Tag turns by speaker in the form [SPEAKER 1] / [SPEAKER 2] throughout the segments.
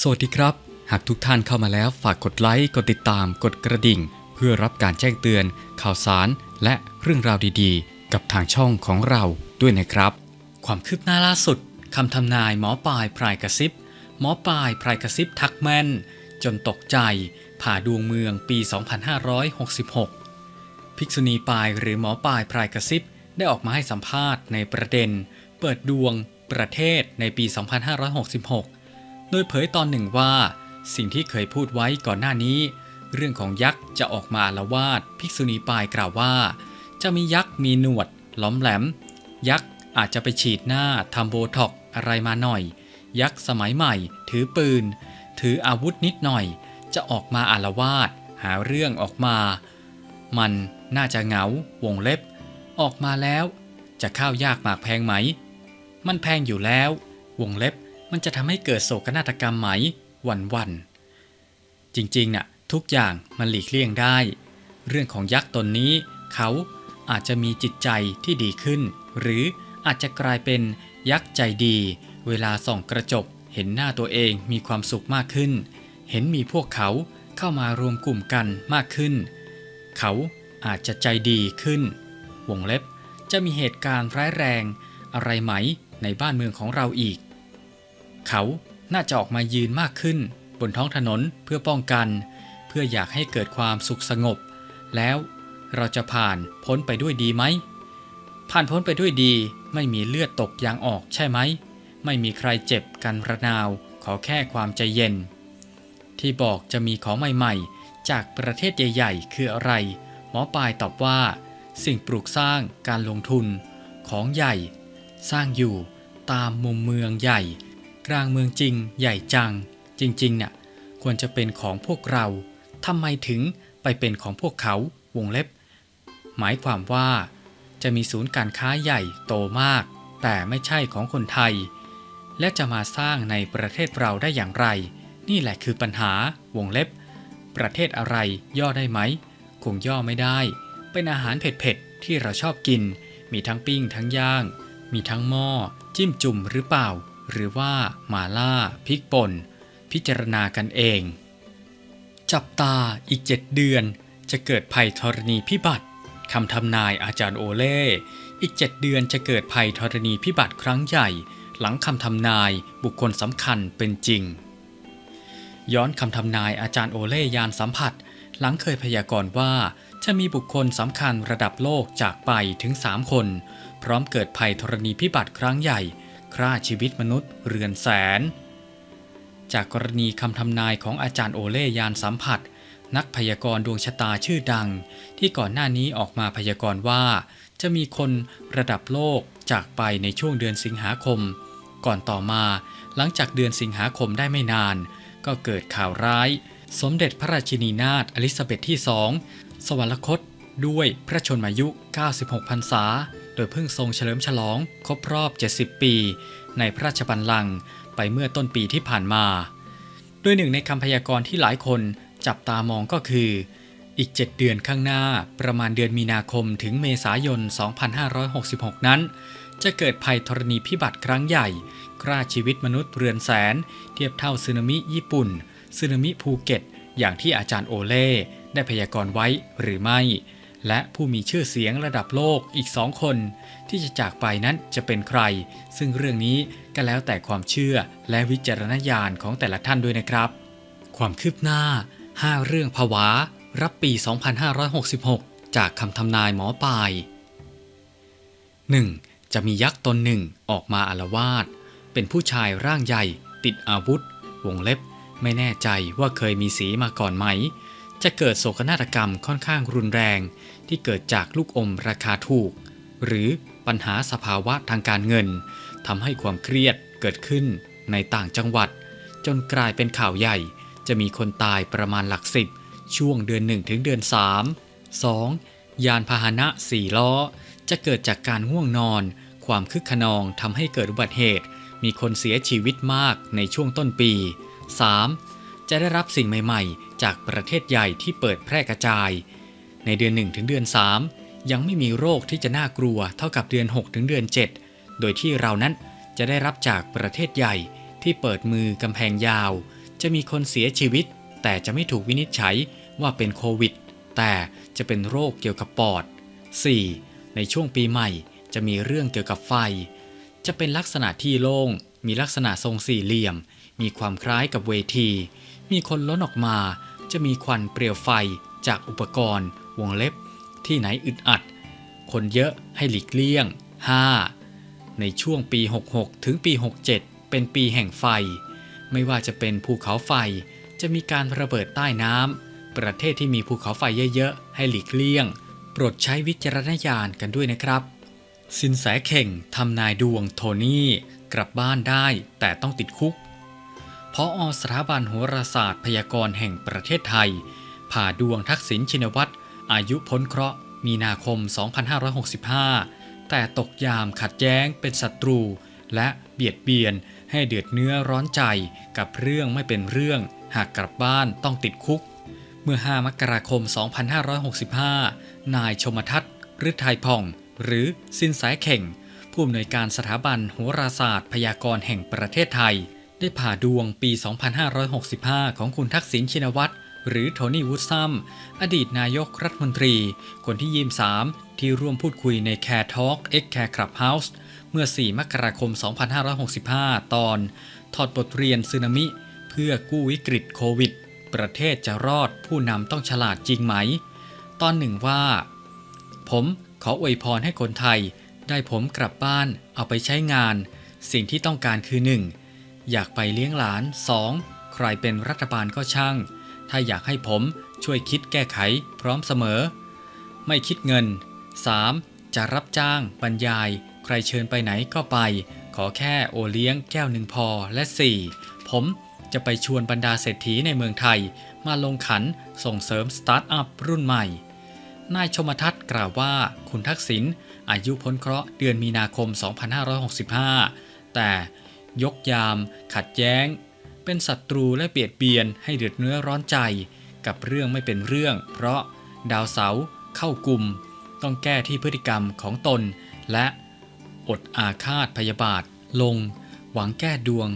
[SPEAKER 1] สวัสดีครับ หากทุกท่านเข้ามาแล้วฝากกดไลค์ กดติดตาม กดกระดิ่ง เพื่อรับการแจ้งเตือน ข่าวสาร และเรื่องราวดีๆ กับทางช่องของเราด้วยนะครับ ความคืบหน้าล่าสุดคำทำนายหมอปลายพรายกระซิบ หมอปลายพรายกระซิบทักแม่น จนตกใจ ผ่าดวงเมืองปี 2566 ภิกษุณีปลายหรือหมอปลายพรายกระซิบ ได้ออกมาให้สัมภาษณ์ในประเด็น เปิดดวงประเทศในปี 2566 ดยเผยตอนหนึ่งว่า สิ่งที่เคยพูดไว้ก่อนหน้านี้ เรื่องของยักษ์จะออกมาอาละวาดภิกษุณีปายกล่าวว่า จะมียักษ์มีหนวด ล้อมแหลม ยักษ์อาจจะไปฉีดหน้าทำโบท็อกอะไรมาหน่อย ยักษ์สมัยใหม่ ถือปืน ถืออาวุธนิดหน่อย จะออกมาอาละวาดหาเรื่องออกมา มันน่าจะเหงาวงเล็บ ออกมาแล้ว จะข้าวยากหมากแพงไหม มันแพงอยู่แล้ว วงเล็บ มันจะทำให้เกิดโศกนาฏกรรมไหมวันวัน จริงๆน่ะทุกอย่างมันหลีกเลี่ยงได้ เรื่องของยักษ์ตนนี้ เขาอาจจะมีจิตใจที่ดีขึ้น หรืออาจจะกลายเป็นยักษ์ใจดี เวลาส่องกระจกเห็นหน้าตัวเองมีความสุขมากขึ้น เห็นมีพวกเขาเข้ามารวมกลุ่มกันมากขึ้น เขาอาจจะใจดีขึ้น วงเล็บจะมีเหตุการณ์ร้ายแรงอะไรไหมในบ้านเมืองของเราอีก เขาน่าจะออกมายืนมากขึ้น บนท้องถนนเพื่อป้องกัน เพื่ออยากให้เกิดความสุขสงบ แล้วเราจะผ่านพ้นไปด้วยดีไหม ผ่านพ้นไปด้วยดี ไม่มีเลือดตกยางออกใช่ไหม ไม่มีใครเจ็บกันระนาว ขอแค่ความใจเย็น ที่บอกจะมีของใหม่ๆ จากประเทศใหญ่ ๆ คืออะไร หมอปลายตอบว่า สิ่งปลูกสร้างการลงทุน ของใหญ่ สร้างอยู่ตามมุมเมืองใหญ่ กลางเมืองจริง ใหญ่จัง จริงๆเนี่ยควรจะเป็นของพวกเราทำไมถึงไปเป็นของพวกเขาวงเล็บ หมายความว่า จะมีศูนย์การค้าใหญ่โตมาก แต่ไม่ใช่ของคนไทย และจะมาสร้างในประเทศเราได้อย่างไร นี่แหละคือปัญหาวงเล็บ ประเทศอะไรย่อได้ไหม คงย่อไม่ได้ เป็นอาหารเผ็ดๆที่เราชอบกิน มีทั้งปิ้งทั้งย่าง มีทั้งหม้อจิ้มจุ่มหรือเปล่า หรือว่าหมาล่าพริกป่น พิจารณากันเอง จับตาอีกเจ็ดเดือนจะเกิดภัยธรณีพิบัติคำทำนายอาจารย์โอเล่อีกเจ็ดเดือนจะเกิดภัยธรณีพิบัติครั้งใหญ่ หลังคำทำนายบุคคลสำคัญเป็นจริง ย้อนคำทำนายอาจารย์โอเล่ยานสัมผัส หลังเคยพยากรณ์ว่าจะมีบุคคลสำคัญระดับโลกจากไปถึง 3 คน พร้อมเกิดภัยธรณีพิบัติครั้งใหญ่ ฆ่าชีวิตมนุษย์เรือนแสน จากกรณีคำทำนายของอาจารย์โอเล่ยานสัมผัส นักพยากรณ์ดวงชะตาชื่อดัง ที่ก่อนหน้านี้ออกมาพยากรณ์ว่า จะมีคนระดับโลกจากไปในช่วงเดือนสิงหาคม ก่อนต่อมาหลังจากเดือนสิงหาคมได้ไม่นาน ก็เกิดข่าวร้าย สมเด็จพระราชินีนาถอลิซาเบธที่สองสวรรคตด้วยพระชนมายุ 96 พรรษา โดยเพิ่งทรงเฉลิมฉลองครบรอบ 70 ปี ในพระราชบัลลังก์ไปเมื่อต้นปีที่ผ่านมา โดยหนึ่งในคำพยากรณ์ที่หลายคนจับตามองก็คือ อีก 7 เดือนข้างหน้าประมาณเดือนมีนาคมถึงเมษายน 2566 นั้น จะเกิดภัยธรณีพิบัติครั้งใหญ่ฆ่าชีวิตมนุษย์เรือนแสน เทียบเท่าสึนามิญี่ปุ่นสึนามิภูเก็ต อย่างที่อาจารย์โอเล่ได้พยากรณ์ไว้หรือไม่ และผู้มีชื่อเสียงระดับโลกอีกสองคน ที่จะจากไปนั้นจะเป็นใคร ซึ่งเรื่องนี้ก็แล้วแต่ความเชื่อและวิจารณญาณของแต่ละท่านด้วยนะครับ ความคืบหน้า 5 เรื่องผวารับปี 2566 จากคำทำนายหมอปลาย 1. จะมียักษ์ตนหนึ่งออกมาอาละวาดเป็นผู้ชายร่างใหญ่ ติดอาวุธ วงเล็บ ไม่แน่ใจว่าเคยมีสีมาก่อนไหม จะเกิดโศกนาฏกรรมค่อนข้างรุนแรงที่เกิดจากลูกอมราคาถูก หรือปัญหาสภาวะทางการเงินทำให้ความเครียดเกิดขึ้นในต่างจังหวัด จนกลายเป็นข่าวใหญ่ จะมีคนตายประมาณหลักสิบช่วงเดือน1ถึงเดือน3 2. ยานพาหนะ4ล้อ จะเกิดจากการง่วงนอน ความคึกขนองทำให้เกิดอุบัติเหตุ มีคนเสียชีวิตมากในช่วงต้นปี 3. จะได้รับสิ่งใหม่ๆ จากประเทศใหญ่ที่เปิดแพร่กระจาย ในเดือน1ถึงเดือน 3 ยังไม่มีโรคที่จะน่ากลัวเท่ากับเดือน6ถึงเดือน 7 โดยที่เรานั้นจะได้รับจากประเทศใหญ่ที่เปิดมือกำแพงยาว จะมีคนเสียชีวิต แต่จะไม่ถูกวินิจฉัยว่าเป็นโควิด แต่จะเป็นโรคเกี่ยวกับปอด 4. ในช่วงปีใหม่จะมีเรื่องเกี่ยวกับไฟ จะเป็นลักษณะที่โล่ง มีลักษณะทรงสี่เหลี่ยม มีความคล้ายกับเวที มีคนล้นออกมา จะมีควันเปลวไฟจากอุปกรณ์ วงเล็บ ที่ไหนอึดอัด คนเยอะให้หลีกเลี่ยง 5. ในช่วงปี 66 ถึงปี 67 เป็นปีแห่งไฟ ไม่ว่าจะเป็นภูเขาไฟจะมีการระเบิดใต้น้ำประเทศที่มีภูเขาไฟเยอะๆ ให้หลีกเลี่ยง โปรดใช้วิจารณญาณกันด้วยนะครับ สินแสเข่งทำนายดวงโทนี่กลับบ้านได้แต่ต้องติดคุก พออสถาบันโหราศาสตร์พยากรณ์แห่งประเทศไทย ผ่าดวงทักษิณชินวัตร อายุพ้นเคราะห์ มีนาคม 2565 แต่ตกยามขัดแย้งเป็นศัตรู และเบียดเบียนให้เดือดเนื้อร้อนใจกับเรื่องไม่เป็นเรื่อง หากกลับบ้านต้องติดคุก เมื่อ 5 มกราคม 2565 นายชมทัศน์ฤทัยผ่อง หรือสินแสเข่ง ผู้อำนวยการสถาบันโหราศาสตร์พยากรณ์แห่งประเทศไทย ได้ผ่าดวงปี 2565 ของคุณทักษิณชินวัตรหรือโทนี่วูดซัม อดีตนายกรัฐมนตรี คนที่ยี่3ที่ร่วมพูดคุยใน Care Talk X Care Clubhouse เมื่อ 4 มกราคม 2565 ตอน ถอดบทเรียนสึนามิ เพื่อกู้วิกฤตโควิด ประเทศจะรอดผู้นำต้องฉลาดจริงไหม ตอนหนึ่งว่า ผมขออวยพรให้คนไทย ได้ผมกลับบ้านเอาไปใช้งาน สิ่งที่ต้องการคือ 1. อยากไปเลี้ยงหลาน 2. ใครเป็นรัฐบาลก็ช่าง ถ้าอยากให้ผมช่วยคิดแก้ไขพร้อมเสมอ ไม่คิดเงิน 3. จะรับจ้าง บรรยาย ใครเชิญไปไหนก็ไป ขอแค่โอเลี้ยงแก้วหนึ่งพอและ 4. ผมจะไปชวนบรรดาเศรษฐีในเมืองไทย มาลงขันส่งเสริมสตาร์ทอัพรุ่นใหม่ นายชมทัศน์กล่าวว่าคุณทักษิณอายุพ้นเคราะห์เดือนมีนาคม 2565 แต่ ยกยาม ขัดแย้ง เป็นศัตรูและเบียดเบียนให้เดือดเนื้อร้อนใจ กับเรื่องไม่เป็นเรื่อง เพราะดาวเสาเข้ากลุ่ม ต้องแก้ที่พฤติกรรมของตน และอดอาฆาตพยาบาท ลง หวังแก้ดวง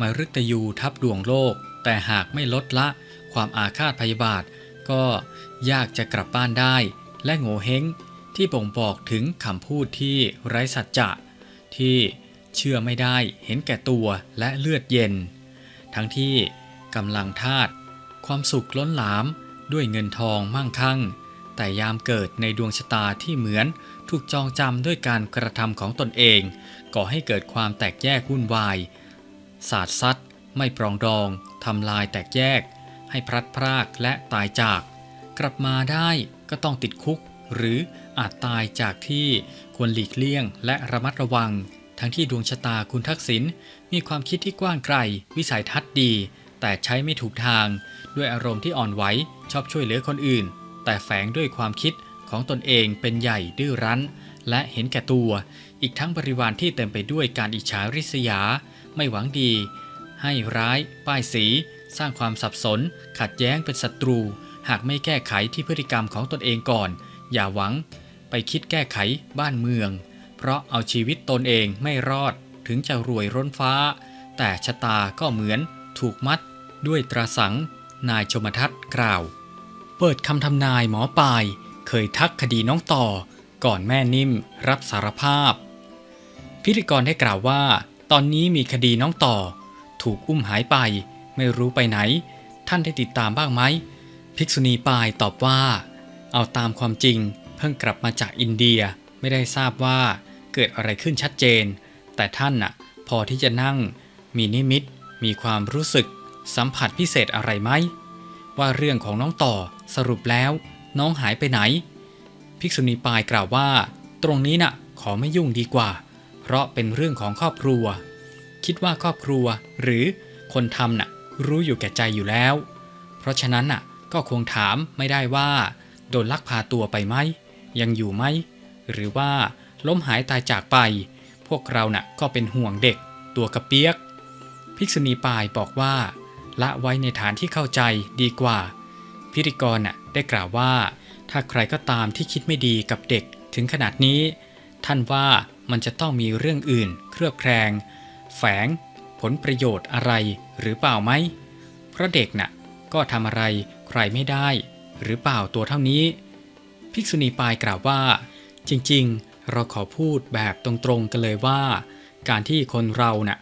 [SPEAKER 1] มารึกตยูทับดวงโลก แต่หากไม่ลดละความอาฆาตพยาบาท ก็ยากจะกลับบ้านได้ และโง่เฮงที่บ่งบอกถึงคำพูดที่ไร้สัจจะที่ เชื่อไม่ได้เห็นแก่ตัวและเลือดเย็น ทั้งที่กำลังทาตความสุขล้นหลามด้วยเงินทองมั่งคั่ง แต่ยามเกิดในดวงชะตาที่เหมือนถูกจองจำด้วยการกระทำของตนเอง ก่อให้เกิดความแตกแยกวุ่นวายศาสาดซัดไม่ปรองดองทำลายแตกแยก ให้พลัดพรากและตายจาก กลับมาได้ก็ต้องติดคุก หรืออาจตายจากที่ควรหลีกเลี่ยงและระมัดระวัง ทั้งที่ดวงชะตาคุณทักษิณมีความคิดที่กว้างไกล วิสัยทัศน์ดี แต่ใช้ไม่ถูกทาง ด้วยอารมณ์ที่อ่อนไหวชอบช่วยเหลือคนอื่น แต่แฝงด้วยความคิดของตนเองเป็นใหญ่ดื้อรั้น และเห็นแก่ตัว อีกทั้งบริวารที่เต็มไปด้วยการอิจฉาริษยา ไม่หวังดี ให้ร้าย ป้ายสี สร้างความสับสน ขัดแย้งเป็นศัตรู หากไม่แก้ไขที่พฤติกรรมของตนเองก่อน อย่าหวัง ไปคิดแก้ไขบ้านเมือง เพราะเอาชีวิตตนเองไม่รอดถึงจะรวยร้นฟ้า แต่ชะตาก็เหมือนถูกมัดด้วยตราสัง นายชมทัศน์กล่าว เปิดคำทำนายหมอปลาย เคยทักคดีน้องต่อ ก่อนแม่นิ่มรับสารภาพ พิธีกรได้กล่าวว่า ตอนนี้มีคดีน้องต่อ ถูกอุ้มหายไป ไม่รู้ไปไหน ท่านได้ติดตามบ้างไหมภิกษุณีปลายตอบว่า เอาตามความจริง เพิ่งกลับมาจากอินเดียไม่ได้ทราบว่า เกิดอะไรขึ้นชัดเจน แต่ท่านน่ะพอที่จะนั่ง มีนิมิต มีความรู้สึก สัมผัสพิเศษอะไรไหม ว่าเรื่องของน้องต่อสรุปแล้ว น้องหายไปไหน ภิกษุณีปายกล่าวว่า ตรงนี้น่ะขอไม่ยุ่งดีกว่า เพราะเป็นเรื่องของครอบครัว คิดว่าครอบครัว หรือคนทำน่ะรู้อยู่แก่ใจอยู่แล้ว เพราะฉะนั้นน่ะก็คงถามไม่ได้ว่า โดนลักพาตัวไปไหม ยังอยู่ไหม หรือว่า ล้มหายตายจากไป พวกเราน่ะก็เป็นห่วงเด็ก ตัวกระเปียก ภิกษุณีปายบอกว่า ละไว้ในฐานที่เข้าใจดีกว่า พิธีกรน่ะได้กล่าวว่า ถ้าใครก็ตามที่คิดไม่ดีกับเด็กถึงขนาดนี้ ท่านว่ามันจะต้องมีเรื่องอื่น เครือบแคลงแฝง ผลประโยชน์อะไรหรือเปล่าไหมเพราะเด็กน่ะก็ทำอะไรใครไม่ได้ หรือเปล่าตัวเท่านี้ ภิกษุณีปายกล่าวว่า จริงๆ เราขอพูดแบบตรงๆกันเลยว่า การที่คนเราน่ะ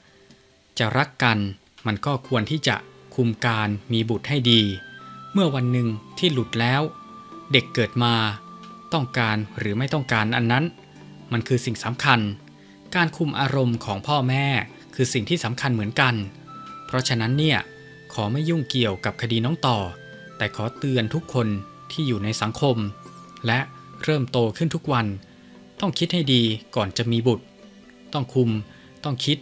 [SPEAKER 1] จะรักกันมันก็ควรที่จะคุมการมีบุตรให้ดี เมื่อวันหนึ่งที่หลุดแล้ว เด็กเกิดมา ต้องการหรือไม่ต้องการอันนั้น มันคือสิ่งสำคัญ การคุมอารมณ์ของพ่อแม่คือสิ่งที่สำคัญเหมือนกัน เพราะฉะนั้นเนี่ยขอไม่ยุ่งเกี่ยวกับคดีน้องต่อ แต่ขอเตือนทุกคนที่อยู่ในสังคม และเริ่มโตขึ้นทุกวัน ต้องคิดให้ดีก่อนจะมีบุตร ต้องคุม ต้องคิด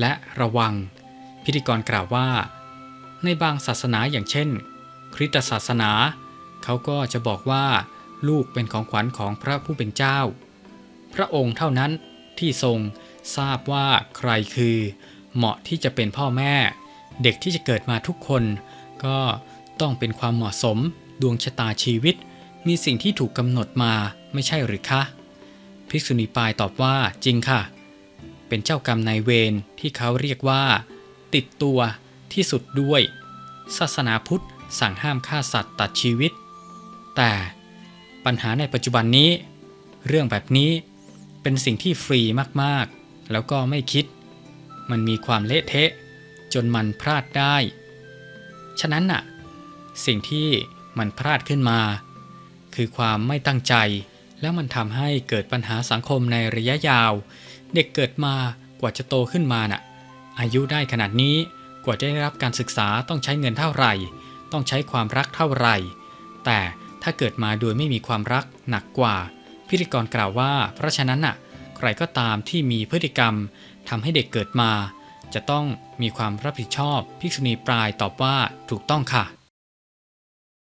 [SPEAKER 1] และระวัง พิธีกรกล่าวว่า ในบางศาสนาอย่างเช่น คริสตศาสนา เขาก็จะบอกว่าลูกเป็นของขวัญของพระผู้เป็นเจ้า พระองค์เท่านั้นที่ทรงทราบว่าใครคือ เหมาะที่จะเป็นพ่อแม่ เด็กที่จะเกิดมาทุกคน ก็ต้องเป็นความเหมาะสม ดวงชะตาชีวิต มีสิ่งที่ถูกกำหนดมาไม่ใช่หรือคะ ภิกษุณีปายตอบว่าจริงค่ะ เป็นเจ้ากรรมนายเวรที่เขาเรียกว่า ติดตัวที่สุดด้วย ศาสนาพุทธสั่งห้ามฆ่าสัตว์ตัดชีวิต แต่ปัญหาในปัจจุบันนี้ เรื่องแบบนี้เป็นสิ่งที่ฟรีมากๆ แล้วก็ไม่คิด มันมีความเละเทะ จนมันพลาดได้ ฉะนั้นน่ะ สิ่งที่มันพลาดขึ้นมา คือความไม่ตั้งใจ แล้วมันทำให้เกิดปัญหาสังคมในระยะยาว เด็กเกิดมากว่าจะโตขึ้นมาน่ะ อายุได้ขนาดนี้กว่าจะได้รับการศึกษาต้องใช้เงินเท่าไหร่ ต้องใช้ความรักเท่าไหร่ แต่ถ้าเกิดมาโดยไม่มีความรักหนักกว่า พิธีกรกล่าวว่า เพราะฉะนั้นน่ะ ใครก็ตามที่มีพฤติกรรมทำให้เด็กเกิดมา จะต้องมีความรับผิดชอบ ภิกษุณีปลายตอบว่าถูกต้องค่ะ